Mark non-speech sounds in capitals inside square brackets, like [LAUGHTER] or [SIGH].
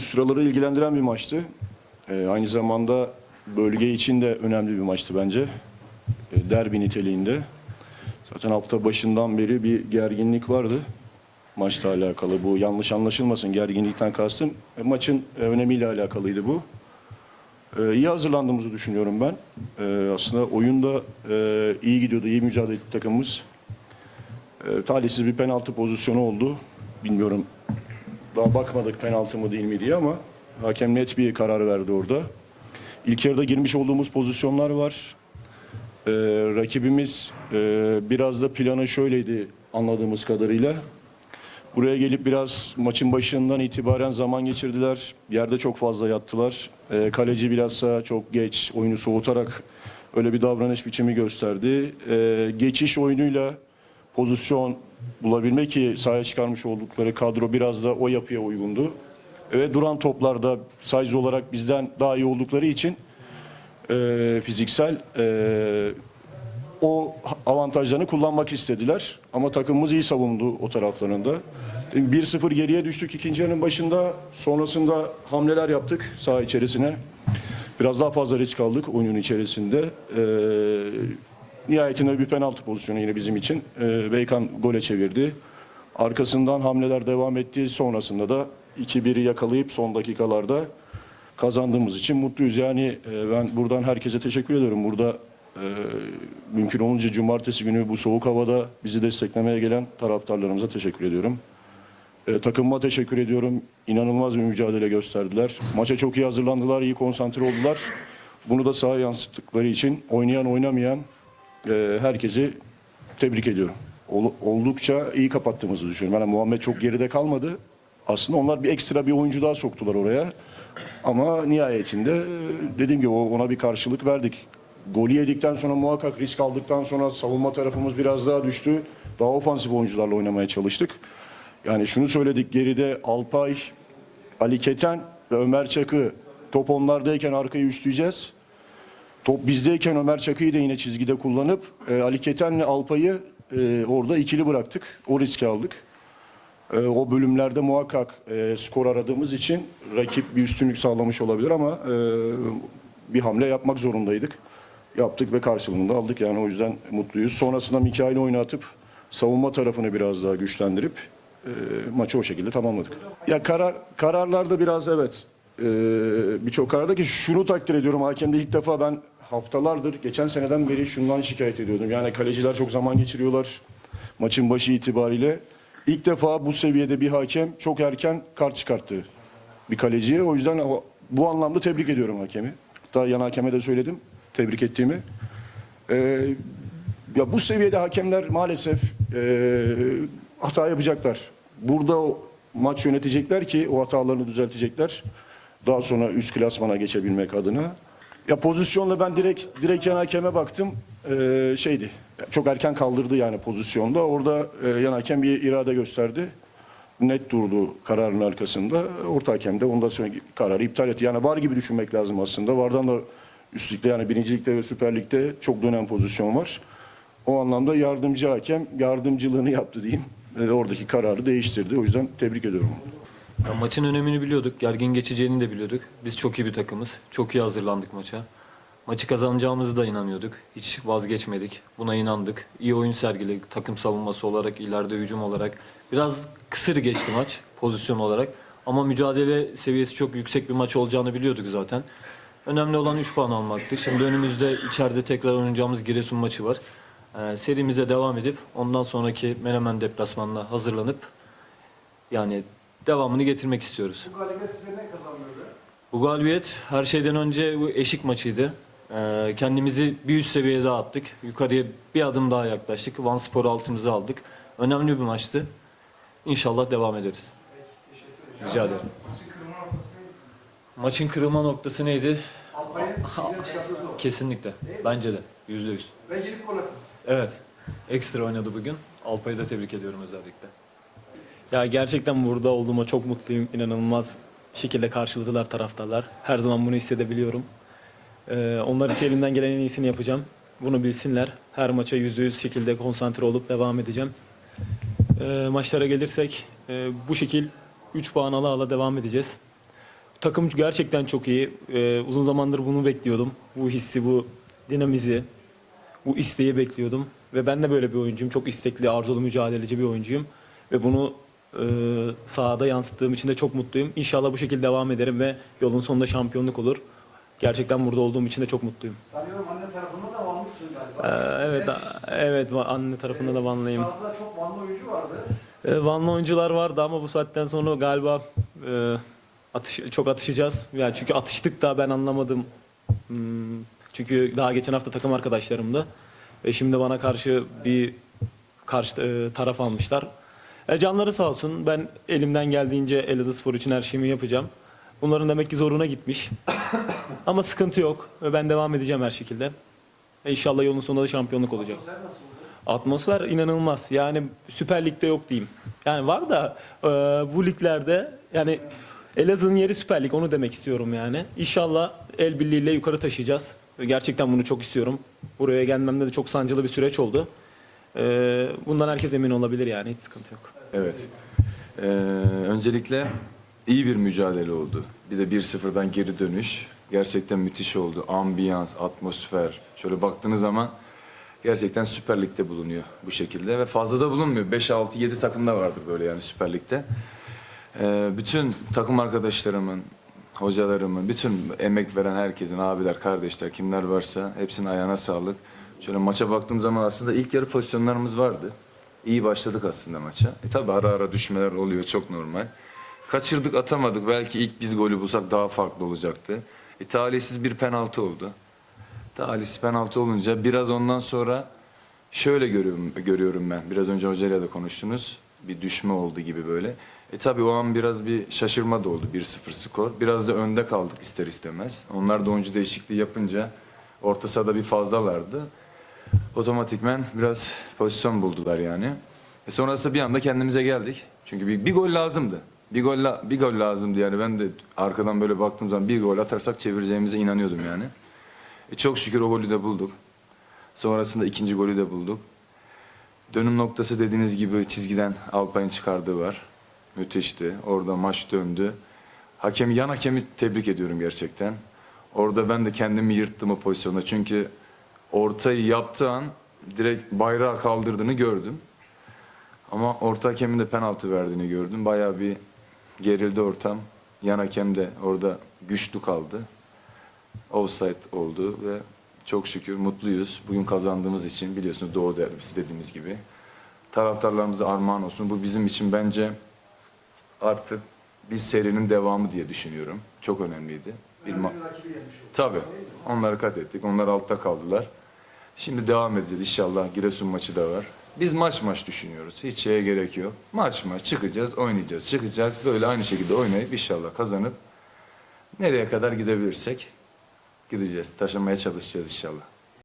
Sıraları ilgilendiren bir maçtı. Ee, aynı zamanda bölge için de önemli bir maçtı bence. Ee, derbi niteliğinde. Zaten hafta başından beri bir gerginlik vardı. Maçla alakalı bu yanlış anlaşılmasın gerginlikten kastım. e, maçın e, önemiyle alakalıydı bu. Ee, iyi hazırlandığımızı düşünüyorum ben. Ee, aslında oyunda e, iyi gidiyordu, iyi mücadele etti takımımız. Ee, talihsiz bir penaltı pozisyonu oldu. Bilmiyorum daha bakmadık penaltı mı değil mi diye ama hakem net bir karar verdi orada. İlk yarıda girmiş olduğumuz pozisyonlar var. Ee, rakibimiz e, biraz da planı şöyleydi anladığımız kadarıyla. Buraya gelip biraz maçın başından itibaren zaman geçirdiler. Yerde çok fazla yattılar. Ee, kaleci bilhassa çok geç oyunu soğutarak öyle bir davranış biçimi gösterdi. Ee, geçiş oyunuyla pozisyon bulabilmek ki sahaya çıkarmış oldukları kadro biraz da o yapıya uygundu. Ve duran toplarda size olarak bizden daha iyi oldukları için e, fiziksel e, o avantajlarını kullanmak istediler. Ama takımımız iyi savundu o taraflarında. 1-0 geriye düştük ikinci yarının başında. Sonrasında hamleler yaptık saha içerisine. Biraz daha fazla risk aldık oyunun içerisinde. Ee, nihayetinde bir penaltı pozisyonu yine bizim için. Ee, Beykan gole çevirdi. Arkasından hamleler devam etti. Sonrasında da 2-1'i yakalayıp son dakikalarda kazandığımız için mutluyuz. Yani e, ben buradan herkese teşekkür ediyorum. Burada e, mümkün olunca cumartesi günü bu soğuk havada bizi desteklemeye gelen taraftarlarımıza teşekkür ediyorum. E, takımıma teşekkür ediyorum. İnanılmaz bir mücadele gösterdiler. Maça çok iyi hazırlandılar, iyi konsantre oldular. Bunu da sahaya yansıttıkları için oynayan oynamayan e, herkesi tebrik ediyorum. Ol- oldukça iyi kapattığımızı düşünüyorum. Yani Muhammed çok geride kalmadı. Aslında onlar bir ekstra bir oyuncu daha soktular oraya. Ama nihayetinde e, dediğim gibi ona bir karşılık verdik. Golü yedikten sonra muhakkak risk aldıktan sonra savunma tarafımız biraz daha düştü. Daha ofansif oyuncularla oynamaya çalıştık. Yani şunu söyledik geride Alpay, Ali Keten ve Ömer Çakı top onlardayken arkayı üçleyeceğiz. Top bizdeyken Ömer Çakı'yı da yine çizgide kullanıp e, Ali Keten'le Alpay'ı e, orada ikili bıraktık. O riski aldık. E, o bölümlerde muhakkak e, skor aradığımız için rakip bir üstünlük sağlamış olabilir ama e, bir hamle yapmak zorundaydık. Yaptık ve karşılığında aldık yani o yüzden mutluyuz. Sonrasında Mikail'i oynatıp savunma tarafını biraz daha güçlendirip e, maçı o şekilde tamamladık. Ya karar kararlarda biraz evet e, birçok kararda ki şunu takdir ediyorum hakemde ilk defa ben haftalardır geçen seneden beri şundan şikayet ediyordum. Yani kaleciler çok zaman geçiriyorlar maçın başı itibariyle. İlk defa bu seviyede bir hakem çok erken kart çıkarttı bir kaleciye. O yüzden bu anlamda tebrik ediyorum hakemi. Hatta yan hakeme de söyledim tebrik ettiğimi. Ee, ya bu seviyede hakemler maalesef e, hata yapacaklar. Burada o maç yönetecekler ki o hatalarını düzeltecekler. Daha sonra üst klasmana geçebilmek adına. Ya pozisyonla ben direkt direkt yan hakeme baktım. Ee, şeydi. Çok erken kaldırdı yani pozisyonda. Orada e, yan hakem bir irade gösterdi. Net durdu kararın arkasında. Orta hakem de ondan sonraki kararı iptal etti. Yani var gibi düşünmek lazım aslında. Vardan da üst ligde yani birincilikte ve süper ligde çok dönem pozisyon var. O anlamda yardımcı hakem yardımcılığını yaptı diyeyim. Ve oradaki kararı değiştirdi. O yüzden tebrik ediyorum. Ya maçın önemini biliyorduk. Gergin geçeceğini de biliyorduk. Biz çok iyi bir takımız. Çok iyi hazırlandık maça. Maçı kazanacağımızı da inanıyorduk. Hiç vazgeçmedik. Buna inandık. İyi oyun sergiledik. Takım savunması olarak, ileride hücum olarak. Biraz kısır geçti maç pozisyon olarak. Ama mücadele seviyesi çok yüksek bir maç olacağını biliyorduk zaten. Önemli olan 3 puan almaktı. Şimdi önümüzde içeride tekrar oynayacağımız Giresun maçı var. Ee, serimize devam edip ondan sonraki Menemen deplasmanına hazırlanıp yani devamını getirmek istiyoruz. Bu galibiyet size ne kazandırdı? Bu galibiyet her şeyden önce bu eşik maçıydı. Ee, kendimizi bir üst seviyeye daha attık. Yukarıya bir adım daha yaklaştık. Van Spor altımızı aldık. Önemli bir maçtı. İnşallah devam ederiz. Rica ederim. Maçın kırılma noktası neydi? [LAUGHS] Kesinlikle. Bence de. Yüzde yüz. Ve gelip gol. Evet. Ekstra oynadı bugün. Alpay'ı da tebrik ediyorum özellikle. Ya gerçekten burada olduğuma çok mutluyum. İnanılmaz şekilde karşıladılar taraftarlar. Her zaman bunu hissedebiliyorum. Ee, onlar için elimden gelen en iyisini yapacağım. Bunu bilsinler. Her maça %100 şekilde konsantre olup devam edeceğim. Ee, maçlara gelirsek e, bu şekil 3 puan ala ala devam edeceğiz. takım gerçekten çok iyi. Ee, uzun zamandır bunu bekliyordum. Bu hissi, bu dinamizi, bu isteği bekliyordum. Ve ben de böyle bir oyuncuyum. Çok istekli, arzulu, mücadeleci bir oyuncuyum. Ve bunu e, sahada yansıttığım için de çok mutluyum. İnşallah bu şekilde devam ederim ve yolun sonunda şampiyonluk olur. Gerçekten burada olduğum için de çok mutluyum. Sanıyorum anne tarafında da Vanlısın Ee, galiba. evet, evet va- anne tarafında da Vanlıyım. Sahada çok Vanlı oyuncu vardı. Ee, Vanlı oyuncular vardı ama bu saatten sonra galiba e, atış, çok atışacağız. Yani çünkü atıştık da ben anlamadım. Hmm, çünkü daha geçen hafta takım arkadaşlarımdı. Ve şimdi bana karşı bir karşı e, taraf almışlar. E, canları sağ olsun. Ben elimden geldiğince Elazığspor için her şeyimi yapacağım. Bunların demek ki zoruna gitmiş. [COUGHS] ama sıkıntı yok. Ve ben devam edeceğim her şekilde. E, İnşallah yolun sonunda da şampiyonluk olacak. Atmosfer inanılmaz. Yani Süper Lig'de yok diyeyim. Yani var da e, bu liglerde yani Elazığ'ın yeri Süper Lig onu demek istiyorum yani. İnşallah el birliğiyle yukarı taşıyacağız. Gerçekten bunu çok istiyorum. Buraya gelmemde de çok sancılı bir süreç oldu. E, bundan herkes emin olabilir yani hiç sıkıntı yok. Evet. Ee, öncelikle iyi bir mücadele oldu. Bir de 1-0'dan geri dönüş. Gerçekten müthiş oldu. Ambiyans, atmosfer. Şöyle baktığınız zaman gerçekten Süper Lig'de bulunuyor bu şekilde. Ve fazla da bulunmuyor. 5-6-7 takım da vardır böyle yani Süper Lig'de. Ee, bütün takım arkadaşlarımın, hocalarımın, bütün emek veren herkesin, abiler, kardeşler, kimler varsa hepsinin ayağına sağlık. Şöyle maça baktığım zaman aslında ilk yarı pozisyonlarımız vardı. İyi başladık aslında maça. E tabi ara ara düşmeler oluyor çok normal. Kaçırdık atamadık. Belki ilk biz golü bulsak daha farklı olacaktı. E, talihsiz bir penaltı oldu. Talihsiz penaltı olunca biraz ondan sonra şöyle görüyorum, görüyorum ben. Biraz önce hocayla da konuştunuz. Bir düşme oldu gibi böyle. E tabi o an biraz bir şaşırma da oldu 1-0 skor. Biraz da önde kaldık ister istemez. Onlar da oyuncu değişikliği yapınca orta sahada bir fazlalardı otomatikmen biraz pozisyon buldular yani. E sonrasında bir anda kendimize geldik. Çünkü bir, bir gol lazımdı. Bir gol, la- bir gol lazımdı yani. Ben de arkadan böyle baktığım zaman bir gol atarsak çevireceğimize inanıyordum yani. E çok şükür o golü de bulduk. Sonrasında ikinci golü de bulduk. Dönüm noktası dediğiniz gibi çizgiden Alpay'ın çıkardığı var. Müthişti. Orada maç döndü. Hakem, yan hakemi tebrik ediyorum gerçekten. Orada ben de kendimi yırttım o pozisyonda. Çünkü ortayı yaptığı an direkt bayrağı kaldırdığını gördüm. Ama orta hakemin de penaltı verdiğini gördüm. Bayağı bir gerildi ortam. Yan hakem de orada güçlü kaldı. Offside oldu ve çok şükür mutluyuz. Bugün kazandığımız için biliyorsunuz Doğu derbisi dediğimiz gibi. Taraftarlarımıza armağan olsun. Bu bizim için bence artık bir serinin devamı diye düşünüyorum. Çok önemliydi. Bir ma- Önemli bir rakibi yenmiş oldu. Tabii. Onları kat ettik. Onlar altta kaldılar. Şimdi devam edeceğiz inşallah. Giresun maçı da var. Biz maç maç düşünüyoruz. Hiç şeye gerek yok. Maç maç çıkacağız, oynayacağız, çıkacağız. Böyle aynı şekilde oynayıp inşallah kazanıp nereye kadar gidebilirsek gideceğiz. Taşımaya çalışacağız inşallah.